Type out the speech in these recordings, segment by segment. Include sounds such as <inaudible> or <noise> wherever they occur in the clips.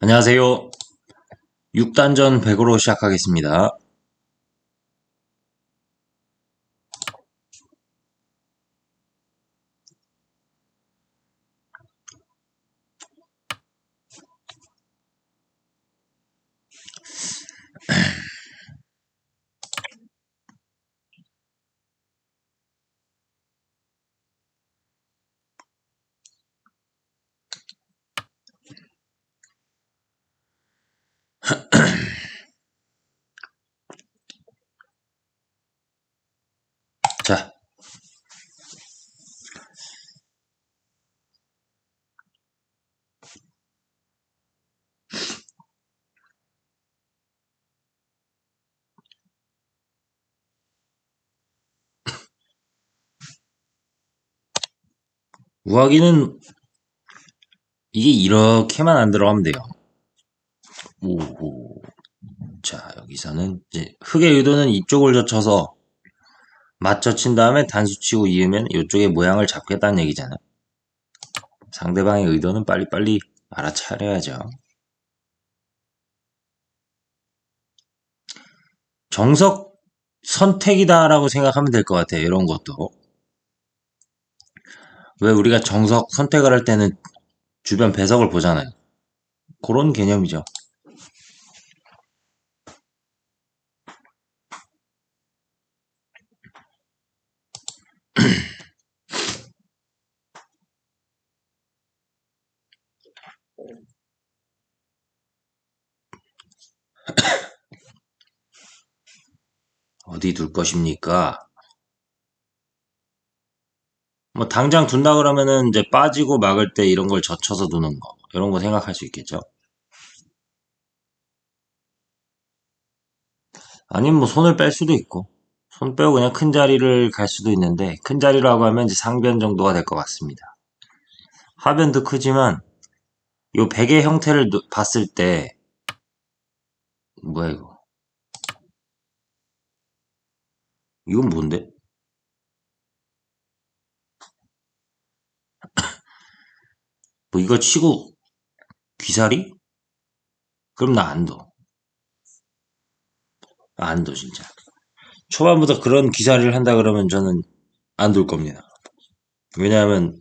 안녕하세요. 6단전 100으로 시작하겠습니다. 자, 우하기는 이게 이렇게만 안 들어가면 돼요. 오호. 자, 여기서는 이제 흙의 의도는 이쪽을 젖혀서 맞춰 친 다음에 단수 치고 이으면 이쪽의 모양을 잡겠다는 얘기잖아. 상대방의 의도는 빨리빨리 알아차려야죠. 정석 선택이다라고 생각하면 될 것 같아요. 이런 것도. 왜 우리가 정석 선택을 할 때는 주변 배석을 보잖아요. 그런 개념이죠. <coughs> 어디 둘 것입니까? 뭐 당장 둔다 그러면은 이제 빠지고 막을 때 이런 걸 젖혀서 두는 거 이런 거 생각할 수 있겠죠. 아니면 뭐 손을 뺄 수도 있고 손 빼고 그냥 큰 자리를 갈 수도 있는데 큰 자리라고 하면 이제 상변 정도가 될 것 같습니다. 하변도 크지만 요 베개 형태를 노- 봤을 때 뭐야 이거? 이건 뭔데? 뭐 이거 치고 귀살이? 그럼 나 안 둬. 안 둬, 진짜. 초반부터 그런 귀살이를 한다 그러면 저는 안 둘 겁니다. 왜냐하면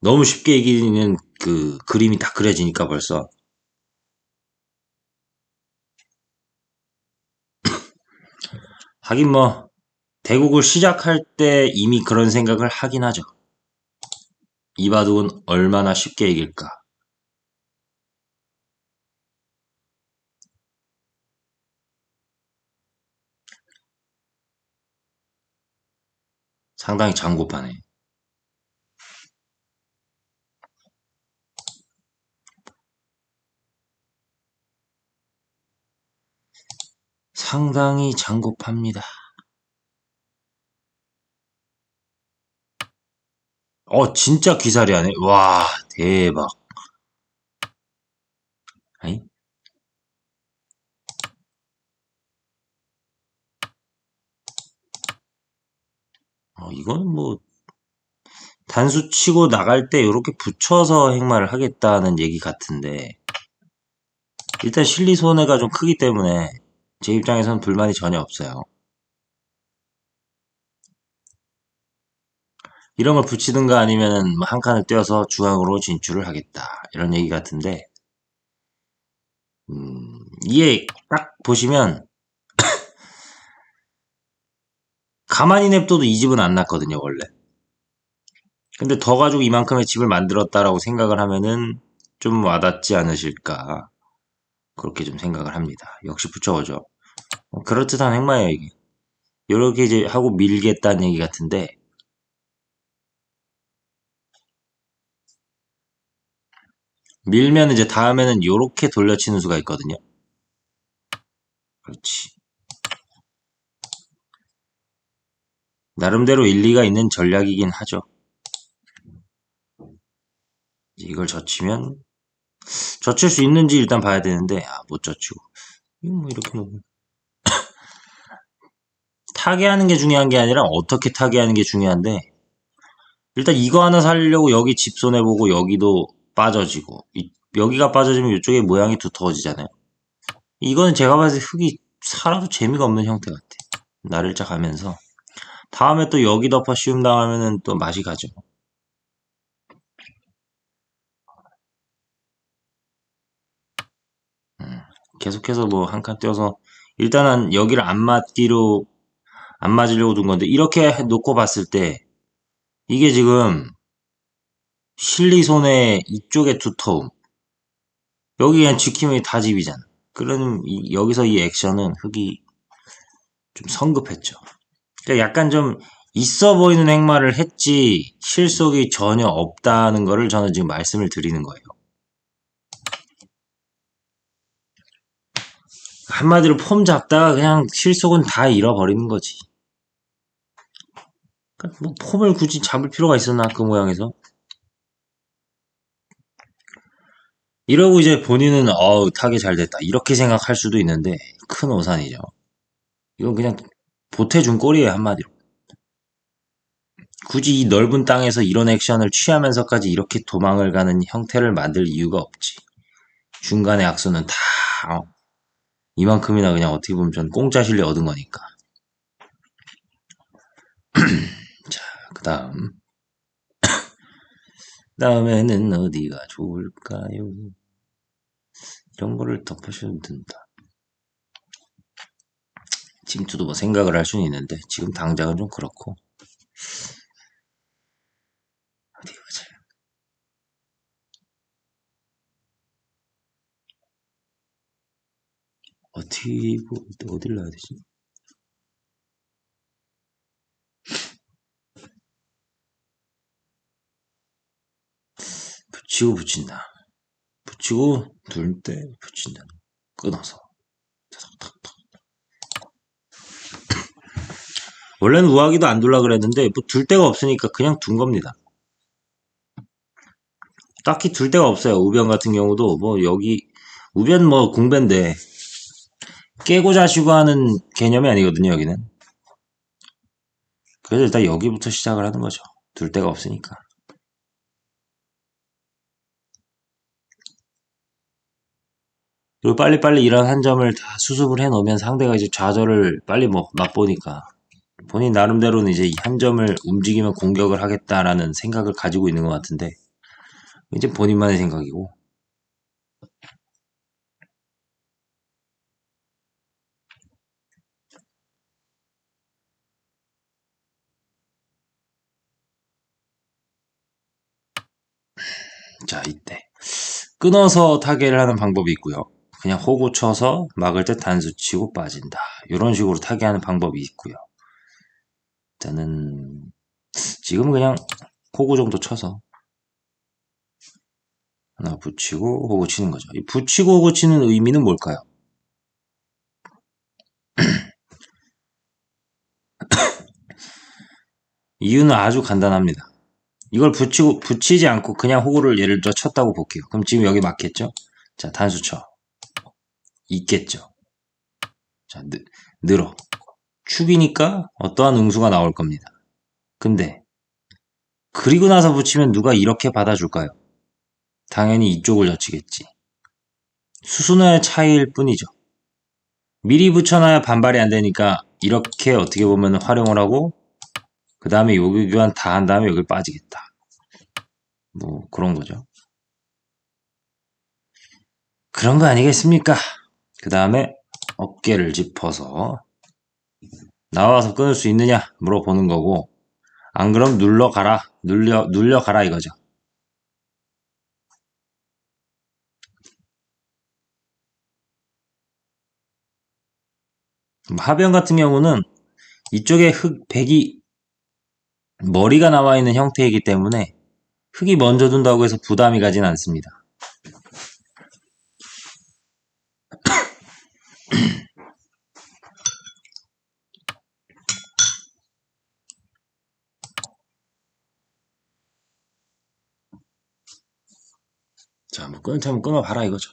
너무 쉽게 이기는 그 그림이 다 그려지니까 벌써. <laughs> 하긴 뭐, 대국을 시작할 때 이미 그런 생각을 하긴 하죠. 이 바둑은 얼마나 쉽게 이길까. 상당히 장고파네. 상당히 장고파입니다. 어, 진짜 귀살이 하네. 와, 대박. 아니? 어, 이건 뭐, 단수 치고 나갈 때 이렇게 붙여서 행마를 하겠다는 얘기 같은데, 일단 실리 손해가 좀 크기 때문에 제 입장에서는 불만이 전혀 없어요. 이런 걸 붙이든가 아니면은 뭐한 칸을 떼어서 중앙으로 진출을 하겠다. 이런 얘기 같은데, 음, 이게 딱 보시면, <coughs> 가만히 냅둬도 이 집은 안 났거든요, 원래. 근데 더 가지고 이만큼의 집을 만들었다라고 생각을 하면은 좀 와닿지 않으실까. 그렇게 좀 생각을 합니다. 역시 붙여오죠. 어, 그럴듯한 행마예요, 이게. 이렇게 이제 하고 밀겠다는 얘기 같은데, 밀면 이제 다음에는 요렇게 돌려치는 수가 있거든요. 그렇지. 나름대로 일리가 있는 전략이긴 하죠. 이걸 젖히면 젖힐 수 있는지 일단 봐야 되는데 아, 못 젖히고 뭐 이렇게 놓으면 <laughs> 타개하는 게 중요한 게 아니라 어떻게 타개하는 게 중요한데 일단 이거 하나 살려고 여기 집 손해보고 여기도 빠져지고 이- 여기가 빠져지면 이쪽에 모양이 두터워지잖아요. 이거는 제가 봤을 때 흙이 살아도 재미가 없는 형태 같아. 날일자 가면서. 다음에 또 여기 덮어 씌움 당하면은 또 맛이 가죠. 음, 계속해서 뭐 한칸 떼어서 일단은 여기를 안 맞기로 안 맞으려고 둔 건데 이렇게 놓고 봤을 때 이게 지금 실리손의 이쪽에 두터움 여기 그냥 지킴이 다 집이잖아. 그러면 이- 여기서 이 액션은 흙이 좀 성급했죠. 그러니까 약간 좀 있어 보이는 행마를 했지 실속이 전혀 없다는 거를 저는 지금 말씀을 드리는 거예요. 한마디로 폼 잡다가 그냥 실속은 다 잃어버리는 거지. 그러니까 뭐 폼을 굳이 잡을 필요가 있었나 그 모양에서? 이러고 이제 본인은 어우 타기 잘 됐다 이렇게 생각할 수도 있는데 큰 오산이죠. 이건 그냥 보태준 꼴이에요 한마디로. 굳이 이 넓은 땅에서 이런 액션을 취하면서까지 이렇게 도망을 가는 형태를 만들 이유가 없지. 중간에 악수는 다 어, 이만큼이나 그냥 어떻게 보면 전 공짜 실력 얻은 거니까. <clears throat> 자, 그 다음. <clears throat> 다음에는 어디가 좋을까요? 이런 거를 덮으셔도 된다. 침투도 뭐 생각을 할 수는 있는데 지금 당장은 좀 그렇고 어디 보자. 어떻게 뭐, 어디를 놔야 되지? 붙이고 붙인다. 붙이고 둘 때 붙인다. 끊어서. <laughs> 원래는 우아기도 안 둘라 그랬는데 뭐 둘 데가 없으니까 그냥 둔 겁니다. 딱히 둘 데가 없어요. 우변 같은 경우도 뭐 여기 우변 뭐 공배인데 깨고 자시고 하는 개념이 아니거든요. 여기는. 그래서 일단 여기부터 시작을 하는 거죠. 둘 데가 없으니까. 그리고 빨리빨리 이런 한 점을 다 수습을 해 놓으면 상대가 이제 좌절을 빨리 뭐 맛보니까 본인 나름대로는 이제 이 한 점을 움직이면 공격을 하겠다라는 생각을 가지고 있는 것 같은데 이제 본인만의 생각이고 자 이때 끊어서 타개를 하는 방법이 있고요. 그냥 호구 쳐서 막을 때 단수 치고 빠진다. 이런 식으로 타개하는 방법이 있고요. 일단은 지금 그냥 호구 정도 쳐서 하나 붙이고 호구 치는 거죠. 이 붙이고 호구 치는 의미는 뭘까요? <coughs> 이유는 아주 간단합니다. 이걸 붙이고 붙이지 않고 그냥 호구를 예를 들어 쳤다고 볼게요. 그럼 지금 여기 맞겠죠? 자 단수 쳐. 있겠죠. 자 느, 늘어. 축이니까 어떠한 응수가 나올 겁니다. 근데 그리고 나서 붙이면 누가 이렇게 받아줄까요? 당연히 이쪽을 젖히겠지. 수순의 차이일 뿐이죠. 미리 붙여놔야 반발이 안 되니까 이렇게 어떻게 보면 활용을 하고 그 다음에 여기 교환 다 한 다음에 여기 빠지겠다. 뭐 그런 거죠. 그런 거 아니겠습니까? 그 다음에 어깨를 짚어서 나와서 끊을 수 있느냐 물어보는 거고 안 그럼 눌러가라 눌려 눌려가라 이거죠. 하변 같은 경우는 이쪽에 흙 백이 머리가 나와 있는 형태이기 때문에 흙이 먼저 둔다고 해서 부담이 가진 않습니다. 자, 뭐 끊을 테면 끊어봐라 이거죠.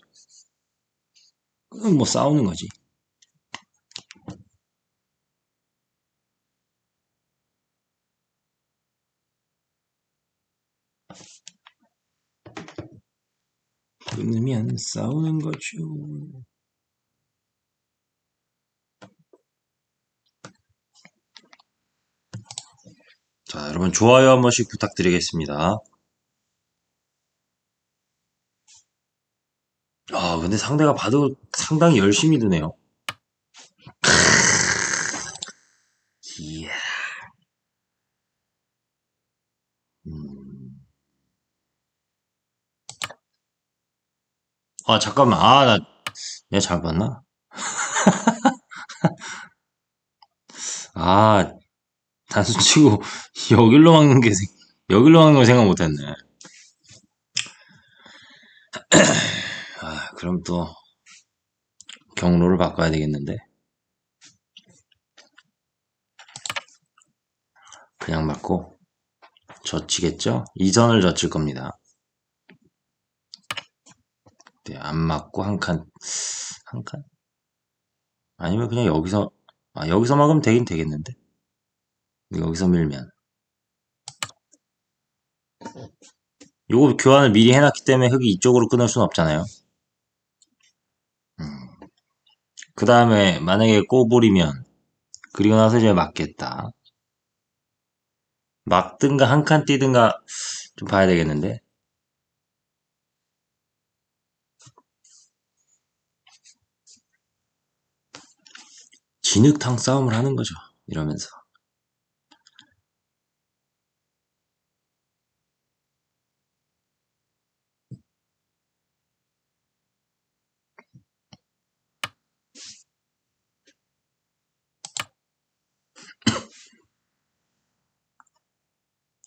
뭐 싸우는 거지. 끊으면 싸우는 거죠. 자, 여러분 좋아요 한 번씩 부탁드리겠습니다. 아, 근데 상대가 봐도 상당히 열심히 드네요. 이야. 음. 아, 잠깐만. 아, 나, 내가 잘못 봤나? <laughs> 아, 단수 치고 여길로 막는 게, 생- 여길로 막는 걸 생각 못 했네. 아, 그럼 또, 경로를 바꿔야 되겠는데. 그냥 맞고, 젖히겠죠? 이선을 젖힐 겁니다. 네, 안 맞고 한 칸, 한 칸? 아니면 그냥 여기서, 아, 여기서 막으면 되긴 되겠는데. 여기서 밀면. 요거 교환을 미리 해놨기 때문에 흙이 이쪽으로 끊을 수는 없잖아요. 그 다음에 만약에 꼬부리면 그리고 나서 이제 맞겠다. 막든가 한 칸 뛰든가 좀 봐야 되겠는데. 진흙탕 싸움을 하는 거죠. 이러면서.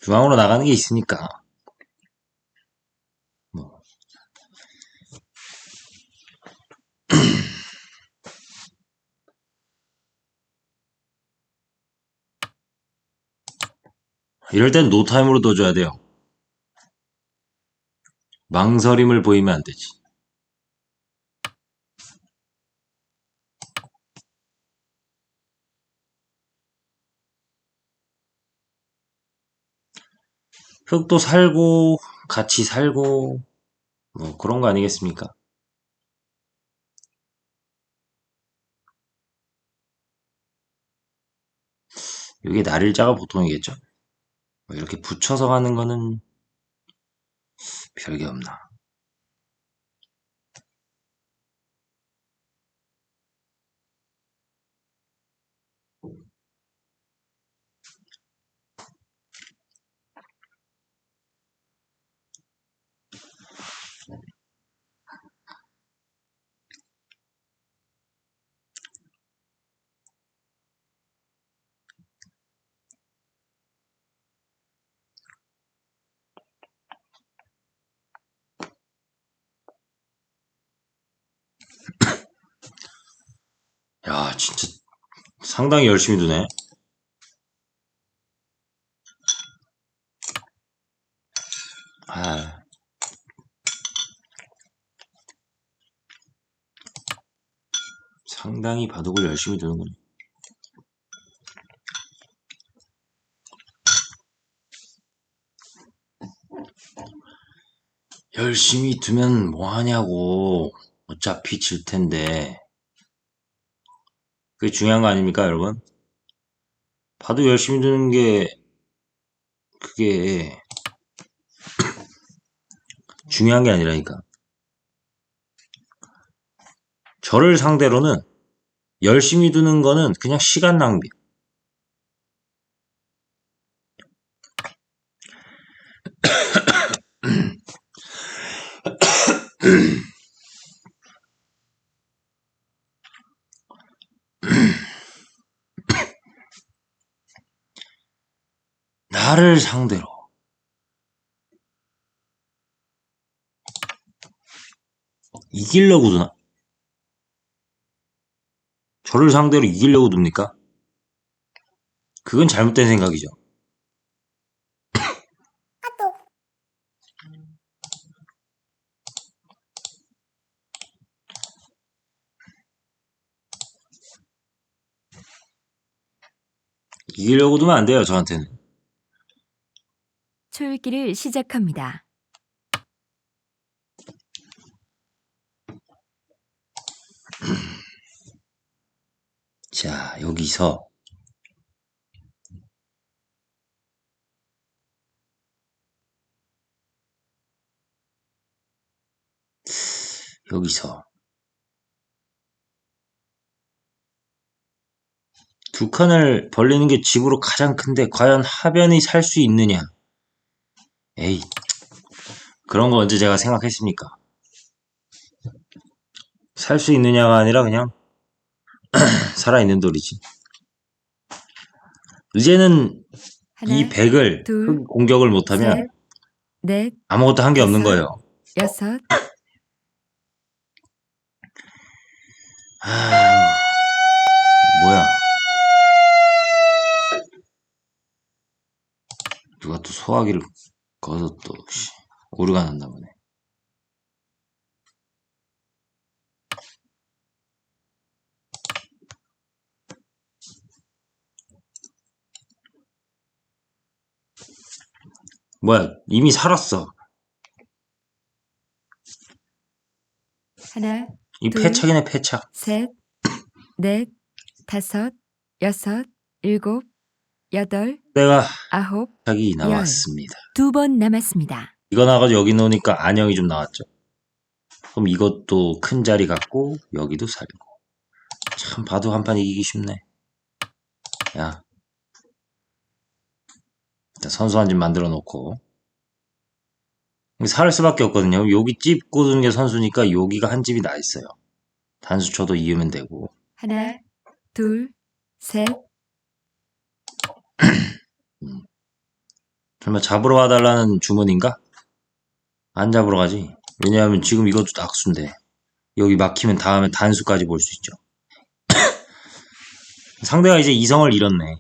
중앙으로 나가는 게 있으니까. 뭐. <clears throat> 이럴 땐 노타임으로 둬줘야 돼요. 망설임을 보이면 안 되지. 흙도 살고, 같이 살고, 뭐 그런 거 아니겠습니까? 이게 날일자가 보통이겠죠? 뭐 이렇게 붙여서 가는 거는 별게 없나. 야, 진짜 상당히 열심히 두네. 아, 상당히 바둑을 열심히 두는군요. 열심히 두면 뭐하냐고. 어차피 질 텐데. 그게 중요한 거 아닙니까, 여러분? 바둑 열심히 두는 게, 그게, <clears throat> 중요한 게 아니라니까. 저를 상대로는 열심히 두는 거는 그냥 시간 낭비. 나를 상대로 이기려고 두나? 저를 상대로 이기려고 둡니까? 그건 잘못된 생각이죠. 이기려고 두면 안 돼요, 저한테는. 글귀를 시작합니다. <clears throat> 자, 여기서 여기서 두 칸을 벌리는 게 집으로 가장 큰데 과연 하변이 살 수 있느냐? 에이, 그런 거 언제 제가 생각했습니까? 살 수 있느냐가 아니라 그냥 <clears throat> 살아있는 돌이지. 이제는 하나, 이 100을 둘, 공격을 못하면 셋, 넷, 아무것도 한 게 없는. 거예요. 여섯, 아, 뭐야. 누가 또 소화기를 거서 또, 씨, 오류가 났나 보네. 뭐야, 이미 살았어. 하나, 이 둘. 패착이네, 패착. 셋, 넷, 다섯, 여섯, 일곱, 여덟, 내가 아홉, 패착이 나왔습니다. 두 번 남았습니다. 이거 나가지고 여기 놓으니까 안형이 좀 나왔죠. 그럼 이것도 큰 자리 갖고 여기도 살고. 참 봐도 한 판 이기기 쉽네. 야. 일단 선수 한 집 만들어 놓고. 살 수밖에 없거든요. 여기 집 꽂은 게 선수니까 여기가 한 집이 나 있어요. 단수 쳐도 이으면 되고. 하나, 둘, 셋, 설마 잡으러 와달라는 주문인가? 안 잡으러 가지. 왜냐하면 지금 이것도 악수인데. 여기 막히면 다음에 단수까지 볼 수 있죠. <coughs> 상대가 이제 이성을 잃었네.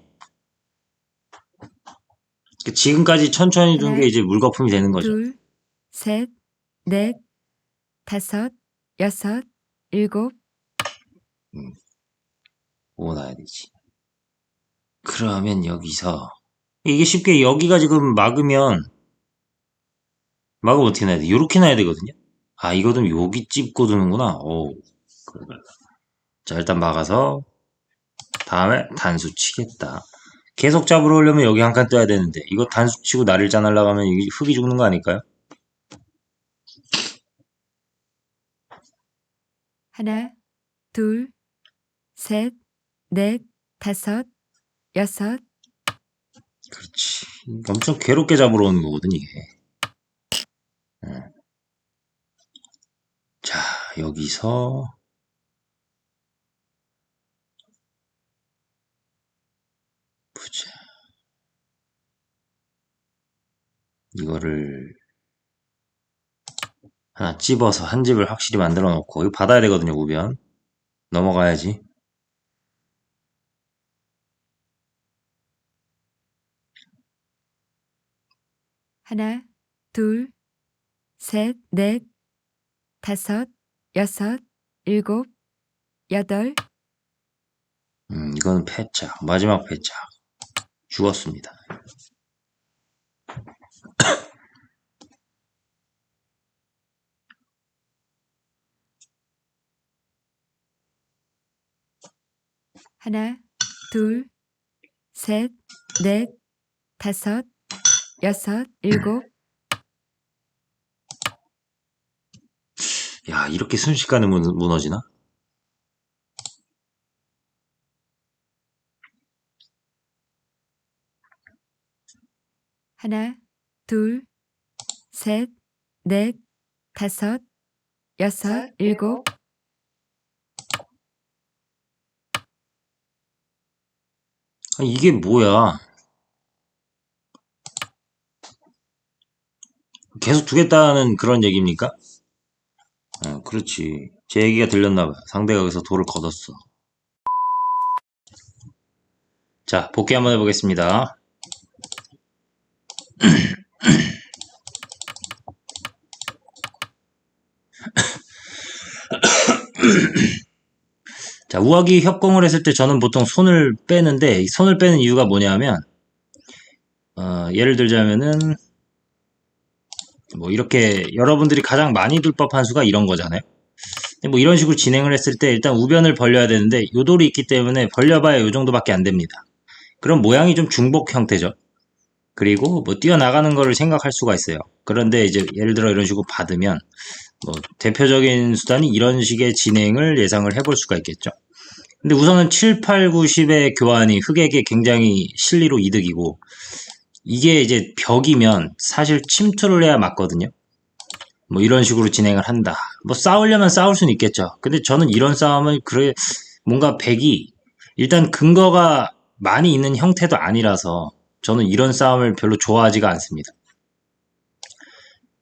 그 지금까지 천천히 둔 게 이제 물거품이 되는 거죠. 둘, 셋, 넷, 다섯, 여섯, 일곱, 오 나야 되지. 그러면 여기서 이게 쉽게 여기가 지금 막으면 막으면 어떻게 놔야 돼? 이렇게 놔야 되거든요. 아 이거는 여기 찝고 두는구나. 오. 자 일단 막아서 다음에 단수 치겠다. 계속 잡으러 오려면 여기 한 칸 떠야 되는데 이거 단수 치고 나를 짜날라고 하면 이게 흙이 죽는 거 아닐까요? 하나, 둘, 셋, 넷, 다섯, 여섯, 그렇지. 엄청 괴롭게 잡으러 오는 거거든, 이게. 응. 자, 여기서. 보자. 이거를 하나 찝어서 한 집을 확실히 만들어 놓고, 이거 받아야 되거든요, 우변. 넘어가야지. 하나, 둘, 셋, 넷, 다섯, 여섯, 일곱, 여덟, 음, 이거는 패착. 마지막 패착. 죽었습니다. 하나, 둘, 셋, 넷, 다섯, 여섯, 일곱, 야, 이렇게 순식간에 무- 무너지나? 하나, 둘, 셋, 넷, 다섯, 여섯, 일곱, 아, 이게 뭐야? 계속 두겠다는 그런 얘기입니까? 어, 그렇지. 제 얘기가 들렸나 봐. 상대가 여기서 돌을 걷었어. 자, 복귀 한번 해보겠습니다. 자, 우하기 협공을 했을 때 저는 보통 손을 빼는데, 이 손을 빼는 이유가 뭐냐면, 어, 예를 들자면은, 뭐, 이렇게 여러분들이 가장 많이 둘 법한 수가 이런 거잖아요. 뭐 이런 식으로 진행을 했을 때 일단 우변을 벌려야 되는데 요 돌이 있기 때문에 벌려봐야 요 정도밖에 안 됩니다. 그럼 모양이 좀 중복 형태죠. 그리고 뭐 뛰어나가는 거를 생각할 수가 있어요. 그런데 이제 예를 들어 이런 식으로 받으면 뭐 대표적인 수단이 이런 식의 진행을 예상을 해볼 수가 있겠죠. 근데 우선은 7, 8, 9, 10의 교환이 흑에게 굉장히 실리로 이득이고 이게 이제 벽이면 사실 침투를 해야 맞거든요. 뭐 이런 식으로 진행을 한다. 뭐 싸우려면 싸울 수는 있겠죠. 근데 저는 이런 싸움을 그래 뭔가 백이 일단 근거가 많이 있는 형태도 아니라서 저는 이런 싸움을 별로 좋아하지가 않습니다.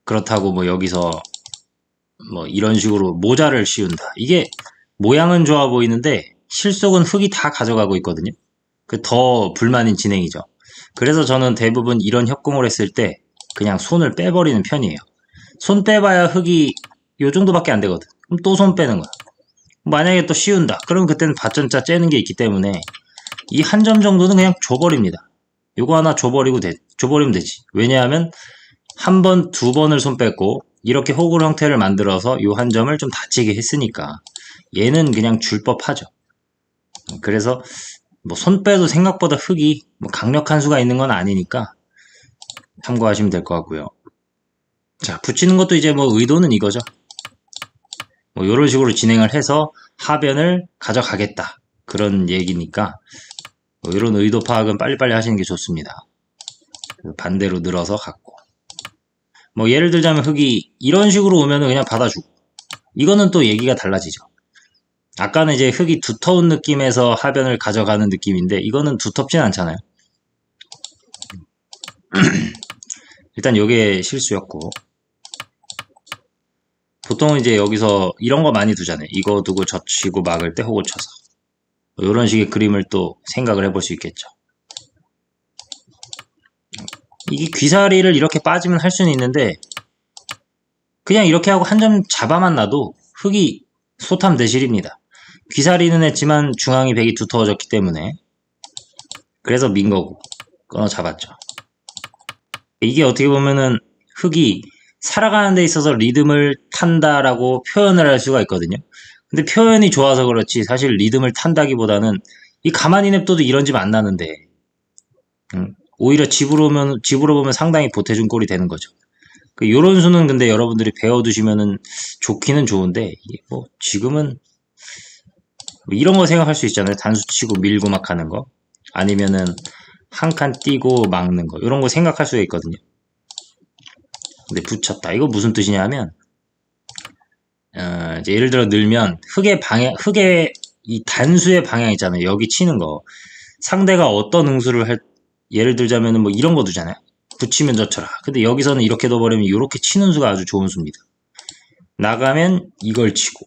그렇다고 뭐 여기서 뭐 이런 식으로 모자를 씌운다. 이게 모양은 좋아 보이는데 실속은 흙이 다 가져가고 있거든요. 그 더 불만인 진행이죠. 그래서 저는 대부분 이런 협공을 했을 때 그냥 손을 빼버리는 편이에요. 손 빼봐야 흙이 요 정도밖에 안 되거든. 그럼 또 손 빼는 거야. 만약에 또 씌운다. 그러면 그때는 밭전자 째는 게 있기 때문에 이 한 점 정도는 그냥 줘버립니다. 요거 하나 줘버리고 돼, 줘버리면 되지. 왜냐하면 한 번, 두 번을 손 뺐고 이렇게 호구 형태를 만들어서 요 한 점을 좀 다치게 했으니까 얘는 그냥 줄 법하죠. 그래서 뭐 손 빼도 생각보다 흙이 뭐 강력한 수가 있는 건 아니니까 참고하시면 될 것 같고요. 자, 붙이는 것도 이제 뭐 의도는 이거죠. 뭐 이런 식으로 진행을 해서 하변을 가져가겠다. 그런 얘기니까 뭐 이런 의도 파악은 빨리빨리 하시는 게 좋습니다. 반대로 늘어서 갖고. 뭐 예를 들자면 흙이 이런 식으로 오면은 그냥 받아주고. 이거는 또 얘기가 달라지죠. 아까는 이제 흙이 두터운 느낌에서 하변을 가져가는 느낌인데 이거는 두텁진 않잖아요. <clears throat> 일단 요게 실수였고 보통 이제 여기서 이런 거 많이 두잖아요. 이거 두고 젖히고 막을 때 호구 쳐서 이런 식의 그림을 또 생각을 해볼 수 있겠죠. 이게 귀사리를 이렇게 빠지면 할 수는 있는데 그냥 이렇게 하고 한 점 잡아만 놔도 흙이 소탐 대실입니다. 귀사리는 했지만 중앙이 백이 두터워졌기 때문에 그래서 민 거고 끊어 잡았죠. 이게 어떻게 보면은 흙이 살아가는 데 있어서 리듬을 탄다라고 표현을 할 수가 있거든요. 근데 표현이 좋아서 그렇지 사실 리듬을 탄다기보다는 이 가만히 냅둬도 이런 집 안 나는데 음, 오히려 집으로 오면 집으로 보면 상당히 보태준 꼴이 되는 거죠. 그 요런 수는 근데 여러분들이 배워두시면은 좋기는 좋은데 뭐 지금은 뭐 이런 거 생각할 수 있잖아요. 단수 치고 밀고 막 하는 거 아니면은 한칸 띄고 막는 거 이런 거 생각할 수가 있거든요. 근데 붙였다. 이거 무슨 뜻이냐면 어, 이제 예를 들어 늘면 흙의 방향, 흙의 이 단수의 방향 있잖아요. 여기 치는 거. 상대가 어떤 응수를 할, 예를 들자면 뭐 이런 거 두잖아요. 붙이면 젖혀라. 근데 여기서는 이렇게 둬버리면 이렇게 치는 수가 아주 좋은 수입니다. 나가면 이걸 치고,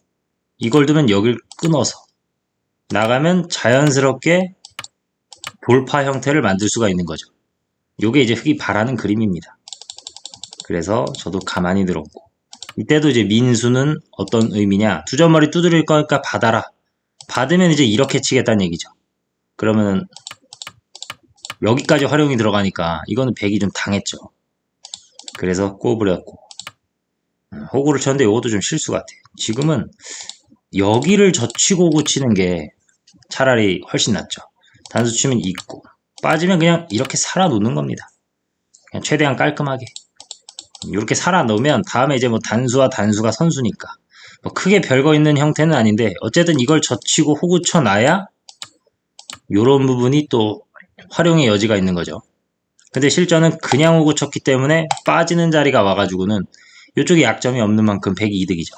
이걸 두면 여길 끊어서, 나가면 자연스럽게 돌파 형태를 만들 수가 있는 거죠. 요게 이제 흙이 바라는 그림입니다. 그래서 저도 가만히 들었고, 이때도 이제 민수는 어떤 의미냐? 두 점머리 두드릴 거니까 받아라. 받으면 이제 이렇게 치겠다는 얘기죠. 그러면은 여기까지 활용이 들어가니까 이거는 백이 좀 당했죠. 그래서 꼬부렸고 음, 호구를 쳤는데 이것도 좀 실수 같아. 지금은 여기를 젖히고 고치는 게 차라리 훨씬 낫죠. 단수 치면 있고 빠지면 그냥 이렇게 살아 놓는 겁니다. 그냥 최대한 깔끔하게. 이렇게 살아 놓으면 다음에 이제 뭐 단수와 단수가 선수니까 뭐 크게 별거 있는 형태는 아닌데 어쨌든 이걸 젖히고 호구 쳐 놔야 요런 부분이 또 활용의 여지가 있는 거죠. 근데 실전은 그냥 호구 쳤기 때문에 빠지는 자리가 와가지고는 이쪽에 약점이 없는 만큼 백이 이득이죠.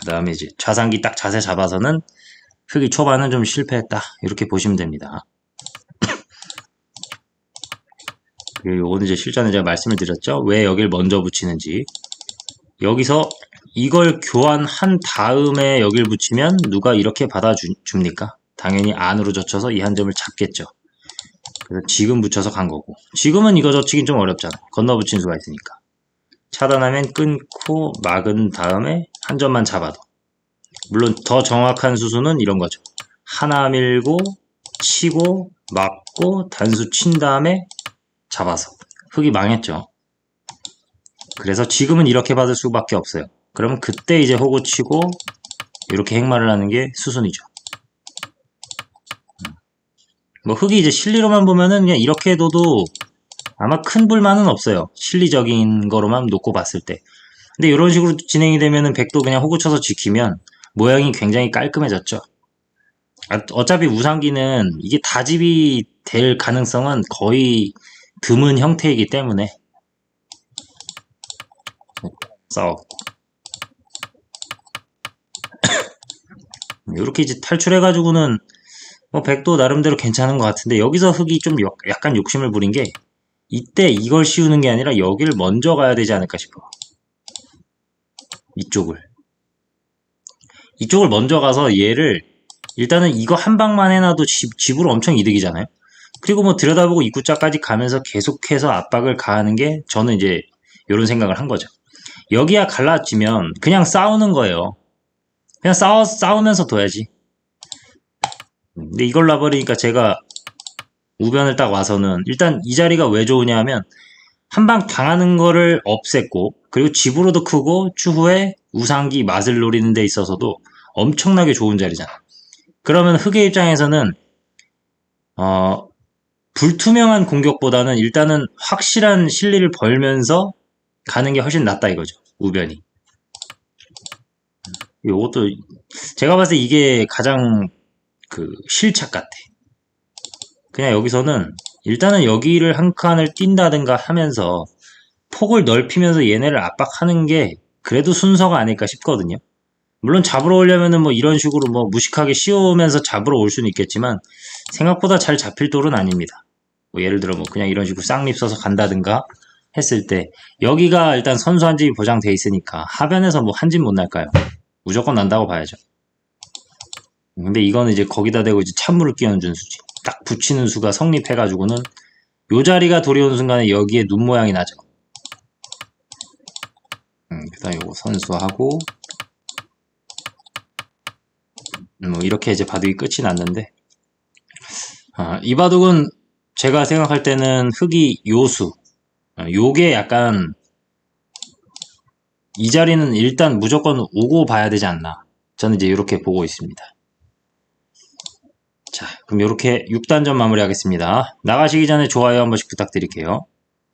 그 다음에 이제 좌상기 딱 자세 잡아서는 흑이 초반은 좀 실패했다. 이렇게 보시면 됩니다. <clears throat> 그리고 오늘 이제 실전에 제가 말씀을 드렸죠. 왜 여길 먼저 붙이는지. 여기서 이걸 교환한 다음에 여길 붙이면 누가 이렇게 받아줍니까? 당연히 안으로 젖혀서 이 한 점을 잡겠죠. 그래서 지금 붙여서 간 거고. 지금은 이거 젖히긴 좀 어렵잖아. 건너 붙인 수가 있으니까. 차단하면 끊고 막은 다음에 한 점만 잡아도. 물론 더 정확한 수수는 이런 거죠. 하나 밀고 치고 막고 단수 친 다음에 잡아서 흙이 망했죠. 그래서 지금은 이렇게 받을 수밖에 없어요. 그러면 그때 이제 호구 치고 이렇게 행마를 하는 게 수순이죠. 뭐 흙이 이제 실리로만 보면은 그냥 이렇게 해둬도 아마 큰 불만은 없어요. 실리적인 거로만 놓고 봤을 때. 근데 이런 식으로 진행이 되면은 백도 그냥 호구 쳐서 지키면 모양이 굉장히 깔끔해졌죠. 아, 어차피 우상기는 이게 다집이 될 가능성은 거의 드문 형태이기 때문에. 싸웠고 이렇게 <coughs> 이제 탈출해가지고는 뭐 백도 나름대로 괜찮은 것 같은데 여기서 흙이 좀 역- 약간 욕심을 부린 게 이때 이걸 씌우는 게 아니라 여기를 먼저 가야 되지 않을까 싶어 이쪽을. 이쪽을 먼저 가서 얘를 일단은 이거 한 방만 해놔도 집, 집으로 엄청 이득이잖아요. 그리고 뭐 들여다보고 입구자까지 가면서 계속해서 압박을 가하는 게 저는 이제 이런 생각을 한 거죠. 여기야 갈라지면 그냥 싸우는 거예요. 그냥 싸워, 싸우면서 둬야지. 근데 이걸 놔버리니까 제가 우변을 딱 와서는 일단 이 자리가 왜 좋으냐 하면 한방 당하는 거를 없앴고 그리고 집으로도 크고 추후에 우상기 맛을 노리는 데 있어서도 엄청나게 좋은 자리잖아. 그러면 흑의 입장에서는 어 불투명한 공격보다는 일단은 확실한 실리를 벌면서 가는 게 훨씬 낫다 이거죠. 우변이. 요것도 제가 봤을 때 이게 가장 그 실착 같아. 그냥 여기서는 일단은 여기를 한 칸을 뛴다든가 하면서 폭을 넓히면서 얘네를 압박하는 게 그래도 순서가 아닐까 싶거든요. 물론 잡으러 오려면은 뭐 이런 식으로 뭐 무식하게 씌우면서 잡으러 올 수는 있겠지만 생각보다 잘 잡힐 돌은 아닙니다. 뭐 예를 들어 뭐 그냥 이런 식으로 쌍립 써서 간다든가 했을 때 여기가 일단 선수 한 집이 보장돼 있으니까 하변에서 뭐 한 집 못 날까요? 무조건 난다고 봐야죠. 근데 이거는 이제 거기다 대고 이제 찬물을 끼얹은 수지. 딱 붙이는 수가 성립해가지고는 요 자리가 돌이 오는 순간에 여기에 눈 모양이 나죠. 음, 그다음 요거 선수하고 음, 뭐 이렇게 이제 바둑이 끝이 났는데 아, 이 바둑은 제가 생각할 때는 흑이 요수 아, 요게 약간 이 자리는 일단 무조건 오고 봐야 되지 않나 저는 이제 이렇게 보고 있습니다. 자, 그럼 이렇게 6단전 마무리하겠습니다. 나가시기 전에 좋아요 한 번씩 부탁드릴게요.